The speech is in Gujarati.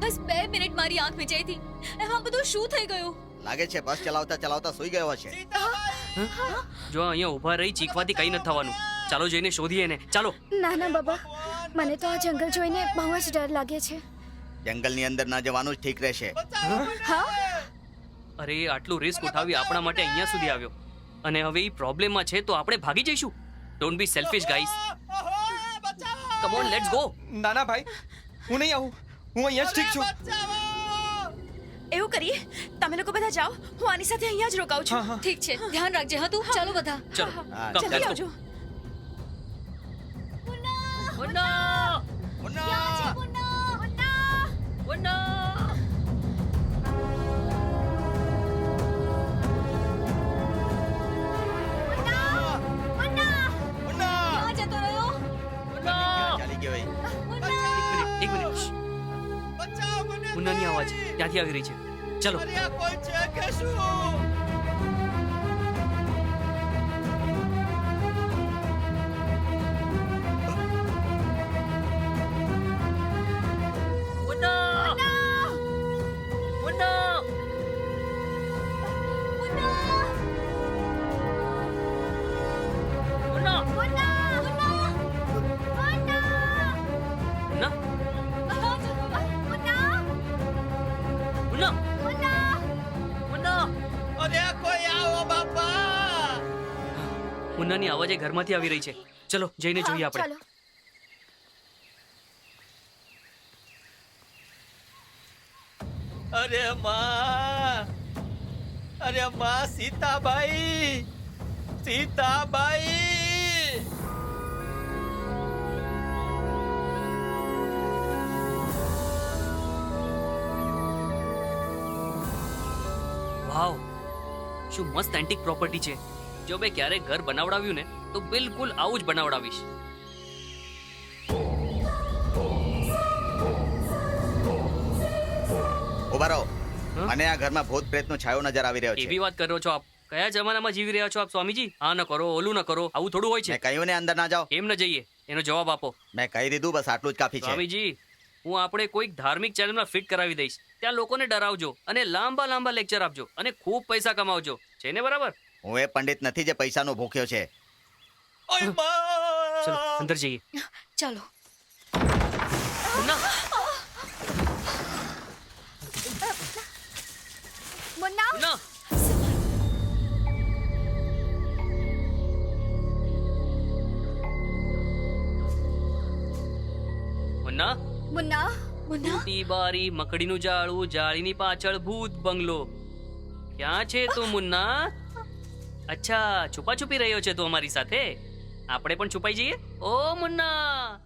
બસ બે મિનિટ મારી આંખ વિચાઈ હતી એમાં બધું શું થઈ ગયું? લાગે છે બસ ચલાવતા ચલાવતા સૂઈ ગયો હશે. જો અહીંયા ઊભા રહી ચીખવાથી કંઈ ન થવાનું. ચાલો જઈને શોધીએ ને ચાલો. ના ના બાબા. મને તો આ જંગલ જોઈને બહુ જ ડર લાગે છે. જંગલની અંદર ના જવાનું જ ઠીક રહેશે. હા? અરે આટલું રિસ્ક ઉઠાવી આપણા માટે અહીંયા સુધી આવ્યો. અને હવે એ પ્રોબ્લેમમાં છે તો આપણે ભાગી જઈશું. Don't be selfish guys come on let's go ના ના ભાઈ હું નહીં આવું હું અહીંયા જ ઠીક છું એવું કરીએ તમે લોકો બધા જાઓ હું આની સાથે અહીંયા જ રોકાઉં છું હા, હા. ઠીક છે ધ્યાન રાખજે હા તું ચાલો બધા ચલો હા, કમ જલ્દી લેટ્સ આવજો ક્યાં ગયો એક મિનિટ મુન્નાની અવાજ ત્યાંથી આવી રહી છે. ચલો. મુન્ના મુન્નાની અવાજ એ ઘરમાંથી આવી રહી છે. ચલો જઈને જોઈએ આપણે. ચાલો. અરે માં અરે માં સીતાબાઈ સીતાબાઈ. વાવ શું મસ્ત એન્ટિક પ્રોપર્ટી છે. જો મેં ક્યારેક ઘર બનાવડાવ્યું ને તો બિલકુલ આવું જ બનાવડાવીશ. ઉભારો મને આ ઘરમાં ભૂત પ્રેતનો છાયો નજર આવી રહ્યો છે. એવી વાત કરો છો આપ. કયા જમાનામાં જીવી રહ્યા છો આપ સ્વામીજી? આ ન કરો ઓલું ન કરો. આવું થોડું હોય છે. મેં કહ્યું ને અંદર ના જાઓ. કેમ ન જઈએ. એનો જવાબ આપો. મેં કહી દીધું બસ આટલું જ કાફી છે. સ્વામીજી હું આપણે કોઈક ધાર્મિક ચેનલમાં ફિટ કરાવી દઈશ. ત્યાં લોકોને ડરાવજો અને લાંબા લાંબા લેક્ચર આપજો અને ખૂબ પૈસા કમાવજો. છે ને બરાબર? હું એ પંડિત નથી જે પૈસાનો ભૂખ્યો છે. ચલો અંદર જઈએ. ચાલો. મુન્ના. મુન્ના. મુન્ના મુન્ના? મોટી બારી, મકડીનું જાળું, જાળીની પાછળ ભૂત બંગલો. ક્યાં છે તું, મુન્ના? અચ્છા છુપા છુપી રહ્યો છે તું અમારી સાથે? આપણે પણ છુપાઈ જઈએ? ઓ મુન્ના!